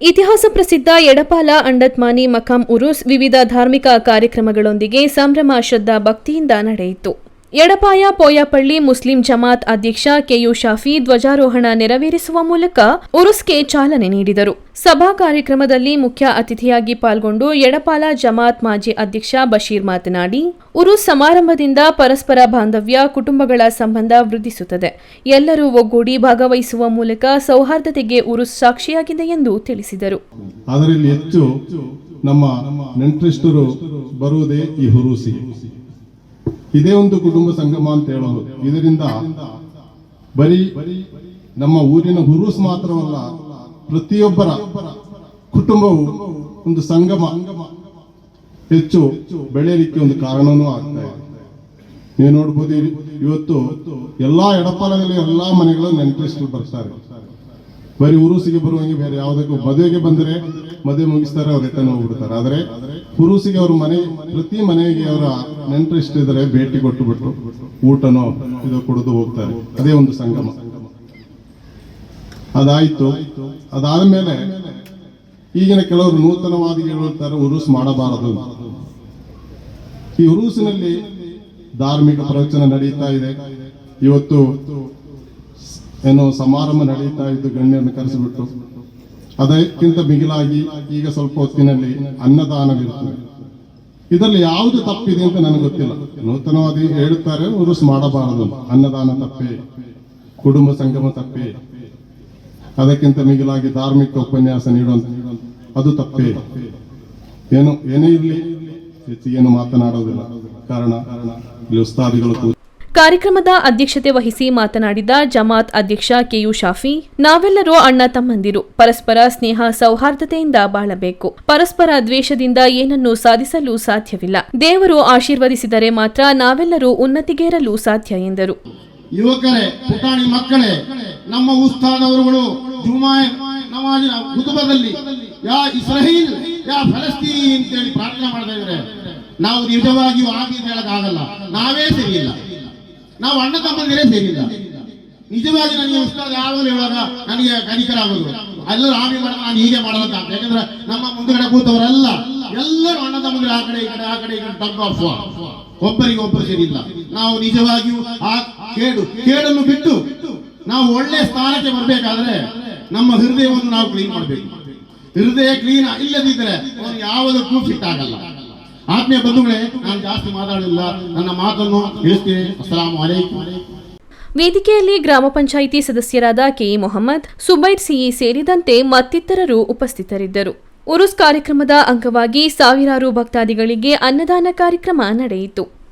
ಇತಿಹಾಸ ಪ್ರಸಿದ್ಧ ಎಡಪಾಲ ಅಂಡತ್ಮಾನಿ ಮಕಾಂ ಉರುಸ್ ವಿವಿಧ ಧಾರ್ಮಿಕ ಕಾರ್ಯಕ್ರಮಗಳೊಂದಿಗೆ ಸಂಭ್ರಮ ಶ್ರದ್ಧಾ ಭಕ್ತಿಯಿಂದ ನಡೆಯಿತು. ಎಡಪಾಯ, ಪೋಯಪಳ್ಳಿ ಮುಸ್ಲಿಂ ಜಮಾತ್ ಅಧ್ಯಕ್ಷ ಕೆಯು ಶಾಫಿ ಧ್ವಜಾರೋಹಣ ನೆರವೇರಿಸುವ ಮೂಲಕ ಉರುಸ್ಗೆ ಚಾಲನೆ ನೀಡಿದರು. ಸಭಾ ಕಾರ್ಯಕ್ರಮದಲ್ಲಿ ಮುಖ್ಯ ಅತಿಥಿಯಾಗಿ ಪಾಲ್ಗೊಂಡು ಎಡಪಾಲ ಜಮಾತ್ ಮಾಜಿ ಅಧ್ಯಕ್ಷ ಬಶೀರ್ ಮಾತನಾಡಿ, ಉರುಸ್ ಸಮಾರಂಭದಿಂದ ಪರಸ್ಪರ ಬಾಂಧವ್ಯ, ಕುಟುಂಬಗಳ ಸಂಬಂಧ ವೃದ್ಧಿಸುತ್ತದೆ. ಎಲ್ಲರೂ ಒಗ್ಗೂಡಿ ಭಾಗವಹಿಸುವ ಮೂಲಕ ಸೌಹಾರ್ದತೆಗೆ ಉರುಸ್ ಸಾಕ್ಷಿಯಾಗಿದೆ ಎಂದು ತಿಳಿಸಿದರು. ನಮ್ಮ ಬರುವುದೇ ಈ ಹುರುಸಿ. ಇದೇ ಒಂದು ಕುಟುಂಬ ಸಂಗಮ ಅಂತ ಹೇಳೋದು. ಇದರಿಂದ ಬರೀ ನಮ್ಮ ಊರಿನ ಹುರುಸ್ ಮಾತ್ರವಲ್ಲ, ಪ್ರತಿಯೊಬ್ಬರ ಕುಟುಂಬವು ಒಂದು ಸಂಗಮ ಹೆಚ್ಚು ಬೆಳೆಯಲಿಕ್ಕೆ ಒಂದು ಕಾರಣನೂ ಆಗ್ತಾ ಇದೆ. ನೀವು ನೋಡ್ಬೋದು ಇವತ್ತು ಎಲ್ಲಾ ಎಡಪಾಲದಲ್ಲಿ ಎಲ್ಲಾ ಮನೆಗಳು ನೆಂಟ್ರೆಸ್ಟ್ ಬರ್ತಾರೆ. ಬರೀ ಉರುಸಿಗೆ ಬರುವಂಗೆ ಬೇರೆ ಯಾವುದಕ್ಕೂ ಮದುವೆಗೆ ಬಂದರೆ ಮದುವೆ ಮುಗಿಸ್ತಾರೆ, ಅವ್ರು ರಿಟರ್ನ್ ಹೋಗ್ಬಿಡ್ತಾರೆ. ಆದರೆ ಉರುಸಿಗೆ ಅವ್ರ ಮನೆ, ಪ್ರತಿ ಮನೆಗೆ ಅವರ ನೆಂಟರಿಷ್ಟಿದ್ರೆ ಭೇಟಿ ಕೊಟ್ಟು ಬಿಟ್ಟು ಊಟನೋ ಇದು ಕೊಡೋದು ಹೋಗ್ತಾರೆ. ಅದೇ ಒಂದು ಸಂಗಮ. ಅದಾಯ್ತು. ಅದಾದ್ಮೇಲೆ ಈಗಿನ ಕೆಲವರು ನೂತನವಾಗಿ ಹೇಳ್ತಾರೆ ಉರುಸ್ ಮಾಡಬಾರದು. ಈ ಉರುಸಿನಲ್ಲಿ ಧಾರ್ಮಿಕ ಪ್ರವಚನ ನಡೀತಾ ಇದೆ. ಇವತ್ತು ಏನೋ ಸಮಾರಂಭ ನಡೀತಾ ಇದ್ದು ಗಣ್ಯರನ್ನು ಕರೆಸಿಬಿಟ್ಟು, ಅದಕ್ಕಿಂತ ಮಿಗಿಲಾಗಿ ಈಗ ಸ್ವಲ್ಪ ಹೊತ್ತಿನಲ್ಲಿ ಅನ್ನದಾನವಿರುತ್ತದೆ. ಇದರಲ್ಲಿ ಯಾವುದು ತಪ್ಪಿದೆ ಅಂತ ನನಗೆ ಗೊತ್ತಿಲ್ಲ. ನೂತನವಾಗಿ ಹೇಳುತ್ತಾರೆ, ಉರುಸ್ ಮಾಡಬಾರದು. ಅನ್ನದಾನ ತಪ್ಪೆ, ಕುಟುಂಬ ಸಂಗಮ ತಪ್ಪೆ, ಅದಕ್ಕಿಂತ ಮಿಗಿಲಾಗಿ ಧಾರ್ಮಿಕ ಉಪನ್ಯಾಸ ನೀಡುವಂತ ಅದು ತಪ್ಪೇ. ಏನು, ಏನೇ ಇರಲಿ, ಹೆಚ್ಚಿಗೇನು ಮಾತನಾಡೋದಿಲ್ಲ. ಕಾರಣ, ಇಲ್ಲಿ ಉಸ್ತಾದಿಗಳು ಕಾರ್ಯಕ್ರಮದ ಅಧ್ಯಕ್ಷತೆ ವಹಿಸಿ ಮಾತನಾಡಿದ ಜಮಾತ್ ಅಧ್ಯಕ್ಷ ಕೆಯು ಶಾಫಿ, ನಾವೆಲ್ಲರೂ ಅಣ್ಣ ತಮ್ಮಂದಿರು. ಪರಸ್ಪರ ಸ್ನೇಹ ಸೌಹಾರ್ದತೆಯಿಂದ ಬಾಳಬೇಕು. ಪರಸ್ಪರ ದ್ವೇಷದಿಂದ ಏನನ್ನೂ ಸಾಧಿಸಲು ಸಾಧ್ಯವಿಲ್ಲ. ದೇವರು ಆಶೀರ್ವದಿಸಿದರೆ ಮಾತ್ರ ನಾವೆಲ್ಲರೂ ಉನ್ನತಿಗೇರಲು ಸಾಧ್ಯ ಎಂದರು. ಯುವಕರೇ, ಪುಟಾಣಿ ಮಕ್ಕಳೇ, ನಮ್ಮ ಉಸ್ತಾದವರುಗಳು ನಮಾಜಿನ ಕುತುಬದಲ್ಲಿ, ಯಾ ಇಸ್ರಹೀಲ್ ಯಾ ಫಲಸ್ತೀನಿ ಅಂತೇಳಿ ಪ್ರಾರ್ಥನೆ ಮಾಡ್ತಾ ಇದ್ದಾರೆ. ನಾವು ನಿಜವಾಗಿಯೂ ಆಗಿ ಅಂತ ಹೇಳಕ್ಕಾಗಲ್ಲ. ನಾವೇ ಸರಿಯಿಲ್ಲ. ನಾವು ಅಣ್ಣ ತಮ್ಮಂದಿರೇ ಸೇರಿಲ್ಲ. ನಿಜವಾಗಿ ನನಗೆ ಉಸ್ತಾದ್ ಯಾವಾಗಲೂ ಹೇಳುವಾಗ ನನಗೆ ಕನಿಕರ ಆಗೋದು. ಎಲ್ಲರೂ ಆಮಿ ಮಾಡ ನಾನು ಹೀಗೆ ಮಾಡಲ್ಲ ಅಂತ. ಯಾಕಂದ್ರೆ ನಮ್ಮ ಮುಂದುಗಡೆ ಕೂತವರೆಲ್ಲ. ಎಲ್ಲರೂ ಅಣ್ಣ ತಮ್ಮಂದಿರ ಆ ಕಡೆ, ಈ ಕಡೆ, ಆ ಕಡೆ, ಈ ಕಡೆ ಆಫ್ ಒಬ್ಬರಿಗೆ ಒಬ್ಬರು ಸೇರಿಲ್ಲ. ನಾವು ನಿಜವಾಗಿಯೂ ಆ ಕೇಡು ಕೇಡನ್ನು ಬಿಟ್ಟು ನಾವು ಒಳ್ಳೆ ಸ್ಥಾನಕ್ಕೆ ಬರಬೇಕಾದ್ರೆ ನಮ್ಮ ಹೃದಯವನ್ನು ನಾವು ಕ್ಲೀನ್ ಮಾಡಬೇಕು. ಹೃದಯ ಕ್ಲೀನ್ ಇಲ್ಲದಿದ್ರೆ ಅವನು ಯಾವುದಕ್ಕೂ ಫಿಟ್ ಆಗಲ್ಲ. ಆತ್ಮೀಯ ಬಂಧುಗಳೇ, ನಾನು ಜಾಸ್ತಿ ಮಾತಾಡಲಿಲ್ಲ. ನನ್ನ ಮಾತನ್ನು ಇಳಿಸ್ತೇನೆ ಅಸ್ಸಲಾಂ ವಲೈಕುಂ ವೇದಿಕೆಯಲ್ಲಿ ಗ್ರಾಮ ಪಂಚಾಯಿತಿ ಸದಸ್ಯರಾದ ಕೆ ಮೊಹಮ್ಮದ್, ಸುಬೈರ್ ಸಿಇ ಸೇರಿದಂತೆ ಮತ್ತಿತರರು ಉಪಸ್ಥಿತರಿದ್ದರು. ಉರುಸ್ ಕಾರ್ಯಕ್ರಮದ ಅಂಗವಾಗಿ ಸಾವಿರಾರು ಭಕ್ತಾದಿಗಳಿಗೆ ಅನ್ನದಾನ ಕಾರ್ಯಕ್ರಮ ನಡೆಯಿತು.